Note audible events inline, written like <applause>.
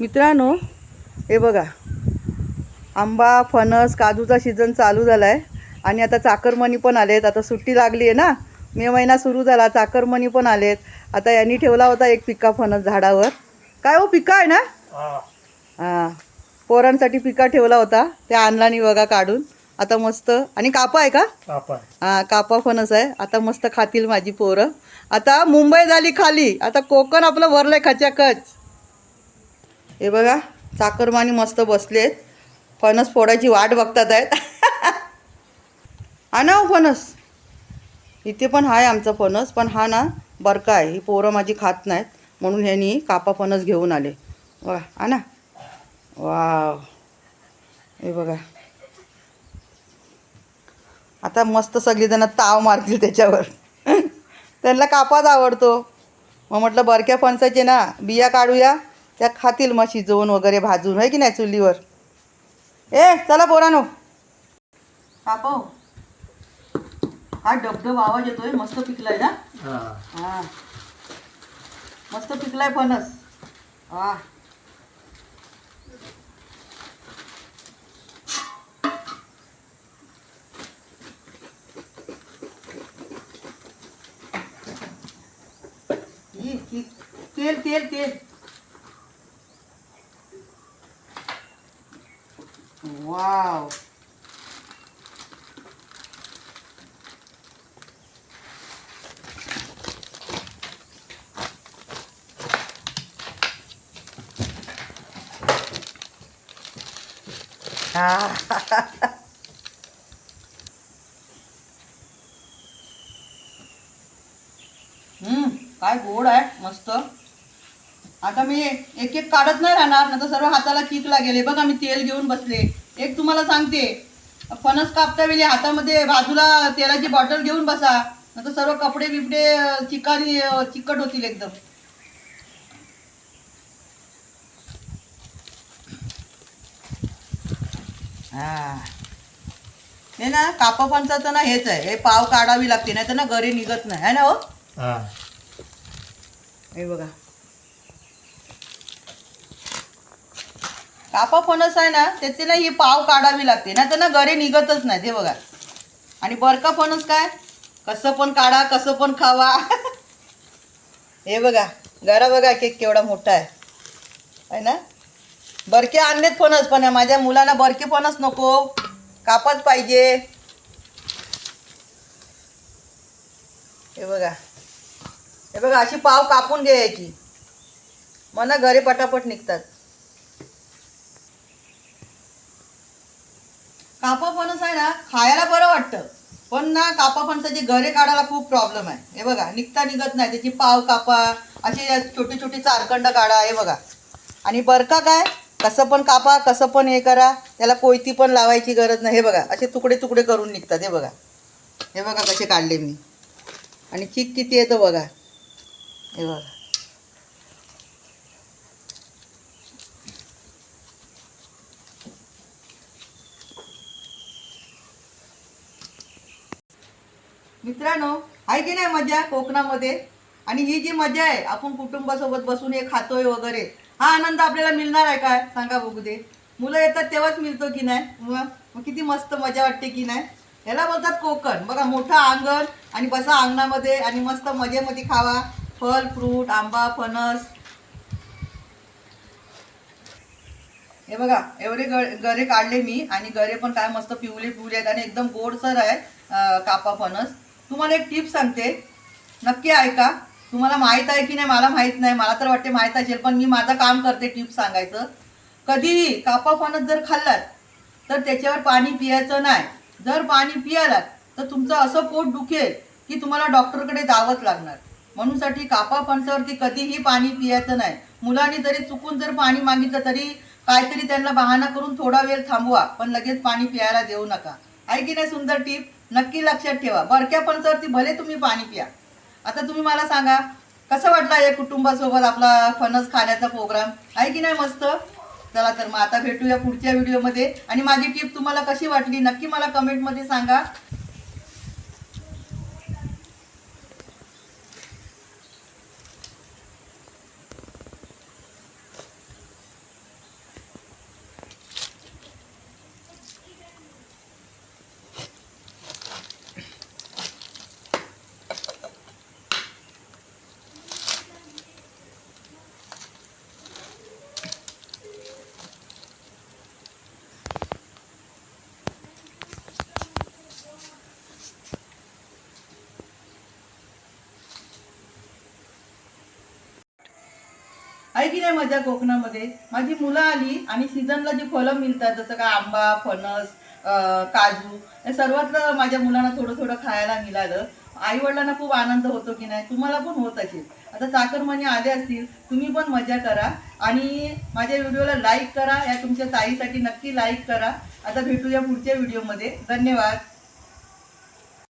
मित्रांनो हे बघा. आंबा फणस काजूचा सीझन चालू झाला आहे आणि आता चाकरमणी पण आलेत. आता सुट्टी लागली आहे ना? मे महिना सुरू झाला चाकरमणी पण आलेत. आता यांनी ठेवला होता एक पिका फणस झाडावर. काय हो पिका आहे ना? हां. पोरांसाठी पिका ठेवला होता. त्या आणलानी बघा काढून. आता मस्त. आणि कापा आहे का? कापा हा कापा फणस आहे. आता मस्त खातील माझी पोरं. आता मुंबई झाली खाली. आता कोकण आपलं भरलंय खचाखच. हे बघा चाकरमानी मस्त बसलेत. फणस फोडायची वाट बघतात आहेत. हा ना हो फणस? इथे पण आहे आमचा फणस पण हा ना बरका आहे. ही पोरं माझी खात नाहीत म्हणून ह्यांनी कापा फणस घेऊन आले. वा आणा ना? वाव. हे बघा. आता मस्त सगळीजणं ताव मारतील त्याच्यावर. <laughs> त्यांना कापाच आवडतो. मग म्हटलं बरक्या फणसाचे ना बिया काढूया. त्या खातील मग शिजवून वगैरे भाजून आहे की नाही चुलीवर? ए चला पोरानो. कापव हा डबडब आवाज येतोय मस्त पिकलाय ना? हा. मस्त पिकलाय फणस. ही- तेल तेल तेल. वाव हा हम्म काय गोड आहे मस्त आता मी एक एक काढत नाही राहणार ना तर सर्व हाताला किक लागेल. बघा मी तेल घेऊन बसले. एक तुम्हाला सांगते फणस कापता वेळी हातामध्ये बाजूला तेलाची बॉटल घेऊन बसा. नाही तर सर्व कपडे बिपडे अं, चिकट होतील एकदम. हा. हे ना कापा फणसाचं ना हेच आहे. हे पाव काढावी लागते नाही तर ना घरी निघत नाही. है ना हो? हा. हे बघा. कापा फणस आहे ना त्याचे ना ही पाव काढावी लागते. नाही तर ना गरे निघतच नाही ते बघा. आणि बरका फणस काय? कसं पण काढा कसं पण खावा. <laughs> हे बघा गरा बघा केक केवढा मोठा आहे. आहे ना? बरके आणलेत फणस पण माझ्या मुलांना बरके फणस नको. कापच पाहिजे. हे बघा. हे बघा अशी पाव कापून घ्यायची. मना घरी पटापट निघतात. कापा फणस आहे ना खायला बरं वाटतं. पण ना कापा फणसाचे घरे काढायला खूप प्रॉब्लेम आहे. हे बघा निघता निघत नाही. त्याची पाव कापा असे छोटी छोटी चारखंड काढा हे बघा. आणि बरका काय? कसं पण कापा कसं पण हे करा. त्याला कोयती पण लावायची गरज नाही. हे बघा असे तुकडे तुकडे करून निघतात. हे बघा. हे बघा कसे काढले मी. आणि चिक किती येतं बघा. हे बघा. मित्रांनो आहे की नाही मजा कोकणामध्ये? आणि ही जी मजा आहे आपण कुटुंबासोबत बसून हे खातोय वगैरे हा आनंद आपल्याला मिळणार आहे काय? सांगा बघू दे. मुलं येतात तेव्हाच मिळतो की नाही? मग किती मस्त मजा वाटते की नाही? याला बोलतात कोकण. बघा मोठं अंगण आणि बसा अंगणामध्ये आणि मस्त मजेमध्ये खावा. फल फ्रूट आंबा फणस. हे बघा एवढे ग- गरे काढले मी आणि गरे पण काय मस्त पिवले पिवले आहेत आणि एकदम गोडसर आहे कापा फणस. तुम्हाला एक टिप सांगते. नक्की ऐका. तुम्हाला माहीत आहे की नाही? मला माहीत नाही. मला तर वाटते माहीत असेल पण मी माझं काम करते टिप सांगायचं. कधीही कापा पाण्यात जर खाल्लात तर त्याच्यावर पाणी पियायचं नाही. जर पाणी पियालात तर तुमचं असं पोट दुखेल की तुम्हाला डॉक्टरकडे जावंच लागणार. म्हणूनसाठी कापा फणसावरती कधीही पाणी पियायचं नाही. मुलांनी जरी चुकून जर पाणी मागितलं तरी काहीतरी त्यांना बहाणा करून थोडा वेळ थांबवा पण लगेच पाणी प्यायला देऊ नका. आहे की नाही सुंदर टीप? नक्की लक्षात ठेवा. बरक्या फणसावरती भले तुम्ही पाणी प्या. आता तुम्ही मला सांगा कसं वाटलं या कुटुंबासोबत आपला फणस खाण्याचा प्रोग्राम आहे की नाही मस्त? चला तर मग आता भेटूया पुढच्या व्हिडिओमध्ये आणि माझी टीप तुम्हाला कशी वाटली नक्की मला कमेंटमध्ये सांगा. आहे की नाही माझ्या कोकणामध्ये? माझी मुलं आली आणि सीझनला जी फळं मिळतात जसं का आंबा फणस काजू हे सर्वातलं माझ्या मुलांना थोडं थोडं खायला मिळालं. आई वडिलांना खूप आनंद होतो की नाही तुम्हाला पण होत असेल. आता चाकरमाने आले असतील तुम्ही पण मजा करा आणि माझ्या व्हिडिओला लाईक करा या तुमच्या ताईसाठी नक्की लाईक करा. आता भेटूया पुढच्या व्हिडिओमध्ये. धन्यवाद.